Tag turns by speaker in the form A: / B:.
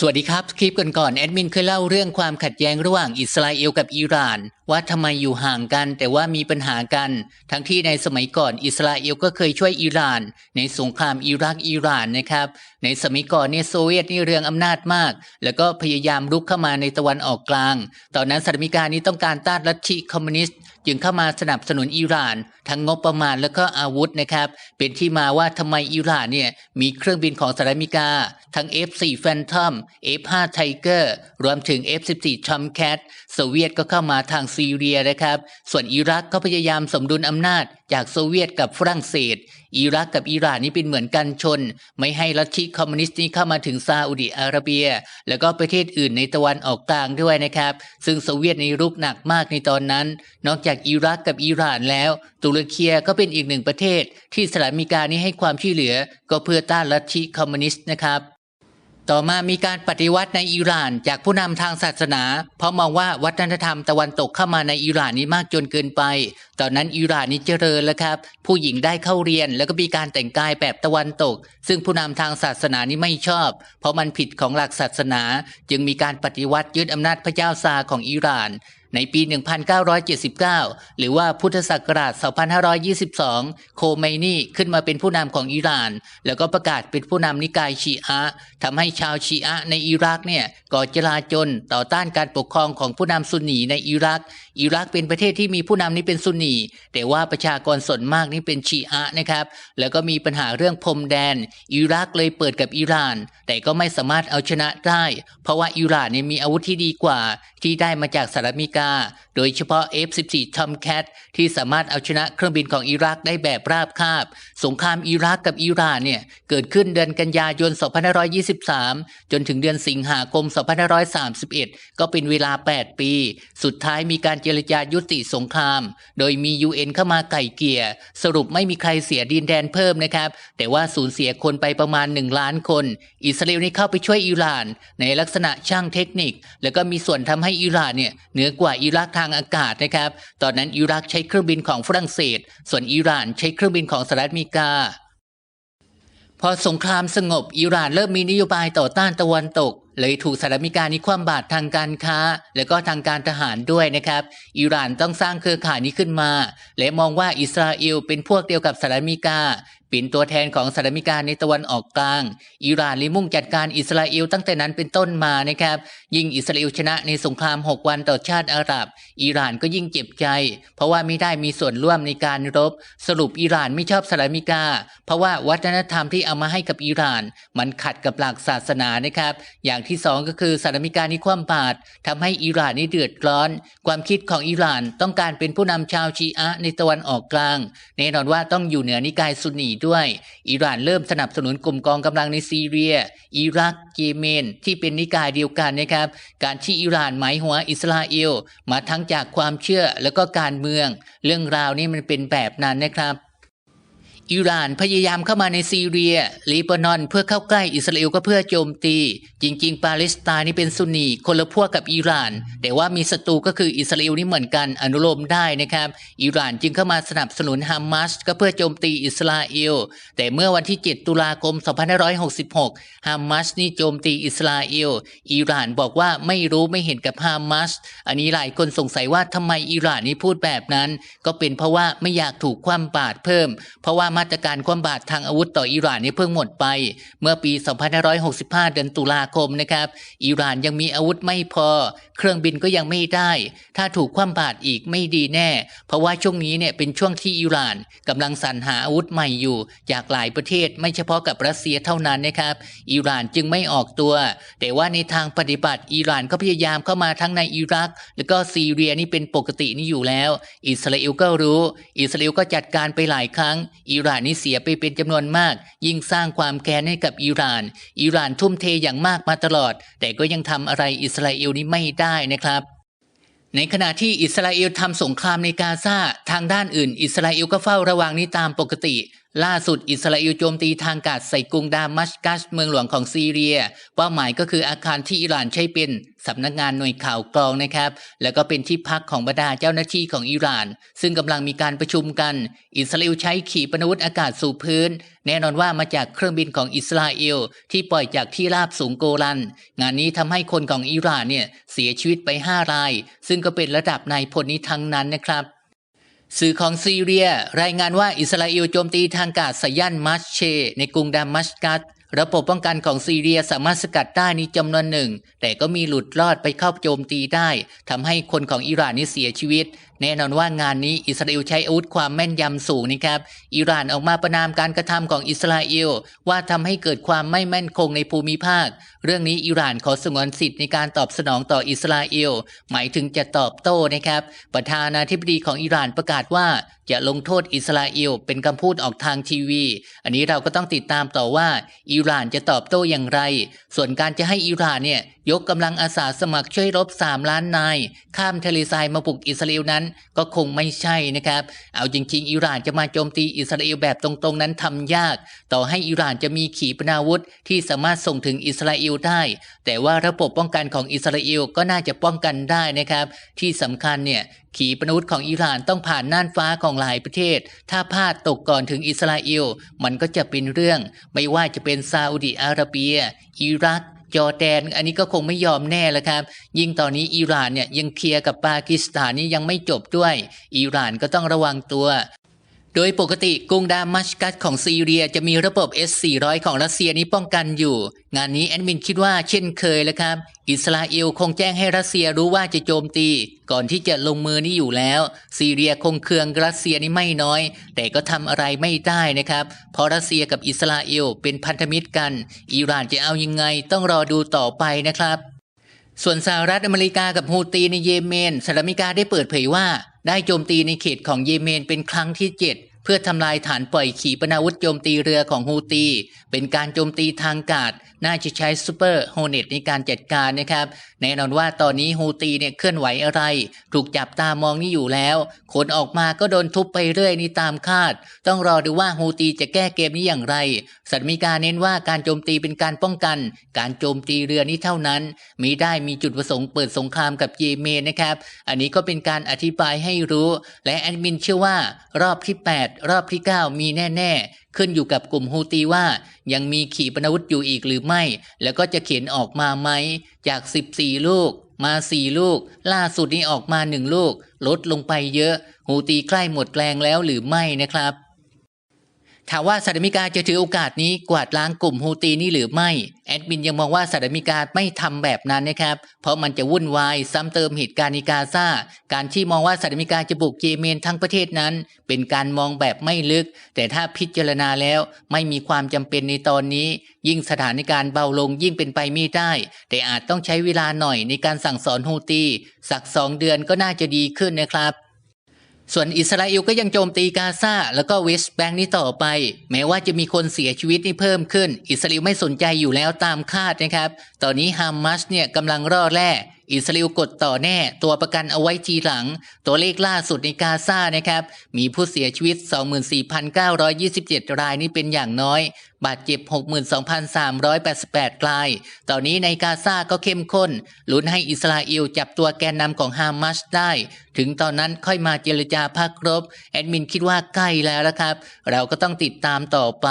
A: สวัสดีครับ คลิปก่อนๆแอดมินเคยเล่าเรื่องความขัดแย้งระหว่างอิสราเอลกับอิหร่าน ว่าทำไมอยู่ห่างกันแต่ว่ามีปัญหากัน ทั้งที่ในสมัยก่อนอิสราเอลก็เคยช่วยอิหร่าน ในสงครามอิรักอิหร่านนะครับ ในสมัยก่อนเนี่ยโซเวียตนี่เรืองอำนาจมาก แล้วก็พยายามรุกเข้ามาในตะวันออกกลาง ตอนนั้นสหรัฐอเมริกานี้ต้องการต้านลัทธิคอมมิวนิสต์ จึงเข้ามาสนับสนุนอิหร่าน ทั้งงบประมาณและก็อาวุธนะครับ เป็นที่มาว่าทำไมอิหร่านเนี่ยมีเครื่องบินของสหรัฐอเมริกา ทั้ง F4 Phantom F5 Tiger รวมถึง F14 Tomcat โซเวียตก็เข้ามาทางซีเรียนะครับ ส่วนอิรักก็พยายามสมดุลอำนาจจากโซเวียตกับฝรั่งเศส อิรักกับอิหร่านนี่เป็นเหมือนกันชน ไม่ให้ลัทธิคอมมิวนิสต์นี้เข้ามาถึงซาอุดิอาระเบีย แล้วก็ประเทศอื่นในตะวันออกกลางด้วยนะครับ ซึ่งโซเวียตในรุกหนักมากในตอนนั้น นอกจากอิรักกับอิหร่านแล้ว ตุรกีก็เป็นอีกหนึ่งประเทศ ที่สหรัฐอเมริกานี้ให้ความช่วยเหลือ ก็เพื่อต้านลัทธิคอมมิวนิสต์นะครับ ต่อมามีการปฏิวัติในอิหร่านจากผู้นำทางศาสนา เพราะมองว่าวัฒนธรรมตะวันตกเข้ามาในอิหร่านนี้มากจนเกินไป ตอนนั้นอิหร่านนี้เจริญแล้วครับ ผู้หญิงได้เข้าเรียนแล้วก็มีการแต่งกายแบบตะวันตก ซึ่งผู้นำทางศาสนานี้ไม่ชอบ เพราะมันผิดของหลักศาสนา จึงมีการปฏิวัติยึดอำนาจพระเจ้าซาของอิหร่าน ในปี 1979 หรือว่าพุทธศักราช 2522 โคเมนีขึ้นมาเป็นผู้นำของอิหร่าน แล้วก็ประกาศเป็นผู้นำนิกายชีอะทำให้ชาวชีอะในอิรักเนี่ยก่อจลาจลต่อต้านการปกครองของผู้นำซุนนีในอิรัก อิรักเป็นประเทศที่มีผู้นำนี้เป็นซุนนี แต่ว่าประชากรส่วนมากนี่เป็นชีอะนะครับ แล้วก็มีปัญหาเรื่องพรมแดน อิรักเลยเปิดกับอิหร่าน แต่ก็ไม่สามารถเอาชนะได้ เพราะว่าอิหร่านนี่มีอาวุธที่ดีกว่า ที่ได้มาจากสหรัฐอเมริกา โดยเฉพาะ F14 Tomcat ที่สามารถเอาชนะเครื่องบินของอิรักได้แบบราบคาบ สงครามอิรักกับอิหร่านเนี่ย เกิดขึ้นเดือนกันยายน 2523 จนถึงเดือนสิงหาคม 2531 ก็เป็นเวลา 8 ปี สุดท้ายมีการเจรจายุติสงคราม โดยมี UN เข้ามาไก่เกี่ย สรุปไม่มีใครเสียดินแดนเพิ่มนะครับ แต่ว่าสูญเสียคนไปประมาณ 1 ล้านคน อิสราเอลนี่เข้าไปช่วยอิหร่าน ในลักษณะช่างเทคนิค แล้วก็มีส่วนทำให้อิหร่านเนี่ยเหนือกว่าอิรักทางางอากาศนะครับ ตอนนั้นอิรักใช้เครื่องบินของฝรั่งเศส ส่วนอิหร่านใช้เครื่องบินของสหรัฐอเมริกา พอสงครามสงบอิหร่านเริ่มมีนโยบายต่อต้านตะวันตก เลยถูกสหรัฐอเมริกานี้คว่ำบาตรทางการค้า และก็ทางการทหารด้วยนะครับ อิหร่านต้องสร้างเครือข่ายนี้ขึ้นมา และมองว่าอิสราเอลเป็นพวกเดียวกับสหรัฐอเมริกา ป็นตัวแทนของสหรัฐอเมริกาในตะวันออกกลาง อิหร่านเลยมุ่งจัดการอิสราเอลตั้งแต่นั้นเป็นต้นมานะครับ ยิ่งอิสราเอลชนะในสงคราม 6 วันต่อชาติอาหรับ อิหร่านก็ยิ่งเจ็บใจ เพราะว่าไม่ได้มีส่วนร่วมในการรบ สรุปอิหร่านไม่ชอบสหรัฐอเมริกา เพราะว่าวัฒนธรรมที่เอามาให้กับอิหร่าน มันขัดกับหลักศาสนานะครับ อย่างที่สองก็คือสหรัฐอเมริกานี่คว่ำบาตรทำให้อิหร่านนี่เดือดร้อน ความคิดของอิหร่านต้องการเป็นผู้นำชาวชีอะห์ในตะวันออกกลางแน่นอนว่าต้องอยู่เหนือนิกายซุนนีด้วยอิหร่านเริ่มสนับสนุนกลุ่มกองกำลังในซีเรีย อิรัก เยเมน ที่เป็นนิกายเดียวกันนะครับ การที่อิหร่านหมายหัวอิสราเอล มาทั้งจากความเชื่อแล้วก็การเมือง เรื่องราวนี้มันเป็นแบบนั้นนะครับ อิหร่านพยายามเข้ามาในซีเรียลีบานอนเพื่อเข้าใกล้อิสราเอลก็เพื่อโจมตี จริง ๆ ปาเลสไตน์นี่เป็นซุนนีคนละพวกกับอิหร่าน แต่ว่ามีศัตรูก็คืออิสราเอลนี่เหมือนกันอนุโลมได้นะครับอิหร่านจึงเข้ามาสนับสนุนฮามาสก็เพื่อโจมตีอิสราเอลแต่เมื่อวันที่ 7 ตุลาคม 2566 ฮามาสนี่โจมตีอิสราเอลอิหร่านบอกว่าไม่รู้ไม่เห็นกับฮามาสอันนี้หลายคนสงสัยว่าทำไมอิหร่านนี่พูดแบบนั้น ก็เป็นเพราะว่าไม่อยากถูกคว่ำบาตรเพิ่ม เพราะว่ามาตรการคว่ำบาตรทางอาวุธต่ออิหร่านนี่เพิ่งหมดไป เมื่อปี 2565 เดือนตุลาคมนะครับอิหร่านยังมีอาวุธไม่พอ เครื่องบินก็ยังไม่ได้ ถ้าถูกคว่ำบาตรอีกไม่ดีแน่ เพราะว่าช่วงนี้เนี่ยเป็นช่วงที่อิหร่านกำลังสรรหาอาวุธใหม่อยู่จากหลายประเทศไม่เฉพาะกับรัสเซียเท่านั้นนะครับอิหร่านจึงไม่ออกตัว แต่ว่าในทางปฏิบัติอิหร่านก็พยายามเข้ามาทั้งในอิรัก แล้วก็ซีเรียนี่เป็นปกตินี่อยู่แล้ว อิสราเอลก็รู้ อิสราเอลก็จัดการไปหลายครั้งอิหร่านนี่เสียไปเป็นจำนวนมาก ยิ่งสร้างความแค้นให้กับอิหร่าน อิหร่านทุ่มเทอย่างมากมาตลอด แต่ก็ยังทำอะไรอิสราเอลนี้ไม่ได้นะครับในขณะที่อิสราเอลทำสงครามในกาซาทางด้านอื่น อิสราเอลก็เฝ้าระวังนี้ตามปกติ ล่าสุดอิสราเอลโจมตีทางอากาศใส่กรุงดามัสกัสเมืองหลวงของซีเรีย เป้าหมายก็คืออาคารที่อิหร่านใช้เป็นสำนักงานหน่วยข่าวกรองนะครับ แล้วก็เป็นที่พักของบรรดาเจ้าหน้าที่ของอิหร่าน ซึ่งกำลังมีการประชุมกัน อิสราเอลใช้ขีปนาวุธอากาศสู่พื้น แน่นอนว่ามาจากเครื่องบินของอิสราเอลที่ปล่อยจากที่ราบสูงโกลัน งานนี้ทำให้คนของอิหร่านเนี่ยเสียชีวิตไป5ราย ซึ่งก็เป็นระดับนายพลนี้ทั้งนั้นนะครับ สื่อของซีเรียรายงานว่าอิสราเอลโจมตีทางอากาศสยันมัชเช ในกรุงดามัสกัส ระบบป้องกันของซีเรียสามารถสกัดได้นี้จำนวนหนึ่ง แต่ก็มีหลุดรอดไปเข้าโจมตีได้ทำให้คนของอิหร่านนี้เสียชีวิต แน่นอนว่างานนี้อิสราเอลใช้อาวุธความแม่นยำสูงนะครับ อิหร่านออกมาประนามการกระทำของอิสราเอลว่าทำให้เกิดความไม่แม่นคงในภูมิภาค เรื่องนี้อิหร่านขอสงวนสิทธิ์ในการตอบสนองต่ออิสราเอลหมายถึงจะตอบโต้นะครับ ประธานาธิบดีของอิหร่านประกาศว่าจะลงโทษอิสราเอลเป็นคำพูดออกทางทีวี อันนี้เราก็ต้องติดตามต่อว่าอิหร่านจะตอบโต้อย่างไร ส่วนการจะให้อิหร่านเนี่ยยกกำลังอาสาสมัครช่วยรบ 3 ล้านนาย ข้ามทะเลทรายมาบุกอิสราเอลนั้นก็คงไม่ใช่นะครับ เอาจริง ๆ อิหร่านจะมาโจมตีอิสราเอลแบบตรงๆ นั้นทำยาก ต่อให้อิหร่านจะมีขีปนาวุธที่สามารถส่งถึงอิสราเอลได้ แต่ว่าระบบป้องกันของอิสราเอลก็น่าจะป้องกันได้นะครับ ที่สำคัญเนี่ยขีปนาวุธของอิหร่านต้องผ่านน่านฟ้าของหลายประเทศ ถ้าพลาดตกก่อนถึงอิสราเอลมันก็จะเป็นเรื่อง ไม่ว่าจะเป็นซาอุดิอาระเบีย อิรัก จอร์แดน อันนี้ก็คงไม่ยอมแน่แล้วครับ ยิ่งตอนนี้อิหร่านเนี่ยยังเคลียร์กับปากีสถานนี่ยังไม่จบด้วย อิหร่านก็ต้องระวังตัว โดยปกติกรุงดามัสกัสของซีเรียจะมีระบบ S400 ของรัสเซียนี้ป้องกันอยู่ งานนี้แอดมินคิดว่าเช่นเคยแล้วครับ อิสราเอลคงแจ้งให้รัสเซียรู้ว่าจะโจมตี ก่อนที่จะลงมือนี้อยู่แล้ว ซีเรียคงเคืองรัสเซียนี่ไม่น้อย แต่ก็ทำอะไรไม่ได้นะครับ เพราะรัสเซียกับอิสราเอลเป็นพันธมิตรกัน อิหร่านจะเอายังไงต้องรอดูต่อไปนะครับ ส่วนสหรัฐอเมริกากับฮูตีในเยเมนสหรัฐอเมริกาได้เปิดเผยว่า ได้โจมตีในเขตของเยเมนเป็นครั้งที่ 7 เพื่อทำลายฐานปล่อยขีปนาวุธโจมตีเรือของฮูตี เป็นการโจมตีทางอากาศ น่าจะใช้ซูเปอร์โฮเนตในการจัดการนะครับแน่นอนว่าตอนนี้ฮูตีเนี่ยเคลื่อนไหวอะไร ถูกจับตามองนี่อยู่แล้วคนออกมาก็โดนทุบไปเรื่อยนี่ตามคาด ต้องรอดูว่าฮูตีจะแก้เกมนี้อย่างไรสหรัฐอเมริกาเน้นว่าการโจมตีเป็นการป้องกัน การโจมตีเรือนี้เท่านั้น มีได้มีจุดประสงค์เปิดสงครามกับเยเมนนะครับ อันนี้ก็เป็นการอธิบายให้รู้ และแอดมินเชื่อว่ารอบที่ 8 รอบที่ 9 มีแน่ ๆ ขึ้นอยู่กับกลุ่มฮูตีว่า ยังมีขีปนาวุธอยู่อีกหรือไม่ แล้วก็จะเขียนออกมาไหม จาก 14 ลูก มา 4 ลูก ล่าสุดนี้ออกมา 1 ลูก ลดลงไปเยอะ ฮูตีใกล้หมดแรงแล้วหรือไม่นะครับ ถามว่าสหรัฐอเมริกาจะถือโอกาสนี้กวาดล้างกลุ่มฮูตีนี้หรือไม่ แอดมินยังมองว่าสหรัฐอเมริกาไม่ทำแบบนั้นนะครับ เพราะมันจะวุ่นวายซ้ำเติมเหตุการณ์ในกาซาการที่มองว่าสหรัฐอเมริกาจะบุกเยเมนทั้งประเทศนั้น เป็นการมองแบบไม่ลึก แต่ถ้าพิจารณาแล้วไม่มีความจำเป็นในตอนนี้ ยิ่งสถานการณ์เบาลงยิ่งเป็นไปไม่ได้ แต่อาจต้องใช้เวลาหน่อยในการสั่งสอนฮูตีสักสองเดือนก็น่าจะดีขึ้นนะครับ ส่วนอิสราเอลก็ยังโจมตีกาซาแล้วก็เวสต์แบงค์นี้ต่อไป แม้ว่าจะมีคนเสียชีวิตนี่เพิ่มขึ้น อิสราเอลไม่สนใจอยู่แล้วตามคาดนะครับ ตอนนี้ฮามาสเนี่ยกำลังร่อแร่ อิสราเอลกดต่อแน่ ตัวประกันเอาไว้ทีหลัง ตัวเลขล่าสุดในกาซานะครับ มีผู้เสียชีวิต 24,927 รายนี่เป็นอย่างน้อย บาดเจ็บ 62,388 ราย ตอนนี้ในกาซาก็เข้มข้นลุ้นให้อิสราเอลจับตัวแกนนำของฮามาสได้ ถึงตอนนั้นค่อยมาเจรจาพักรบ แอดมินคิดว่าใกล้แล้วละครับ เราก็ต้องติดตามต่อไป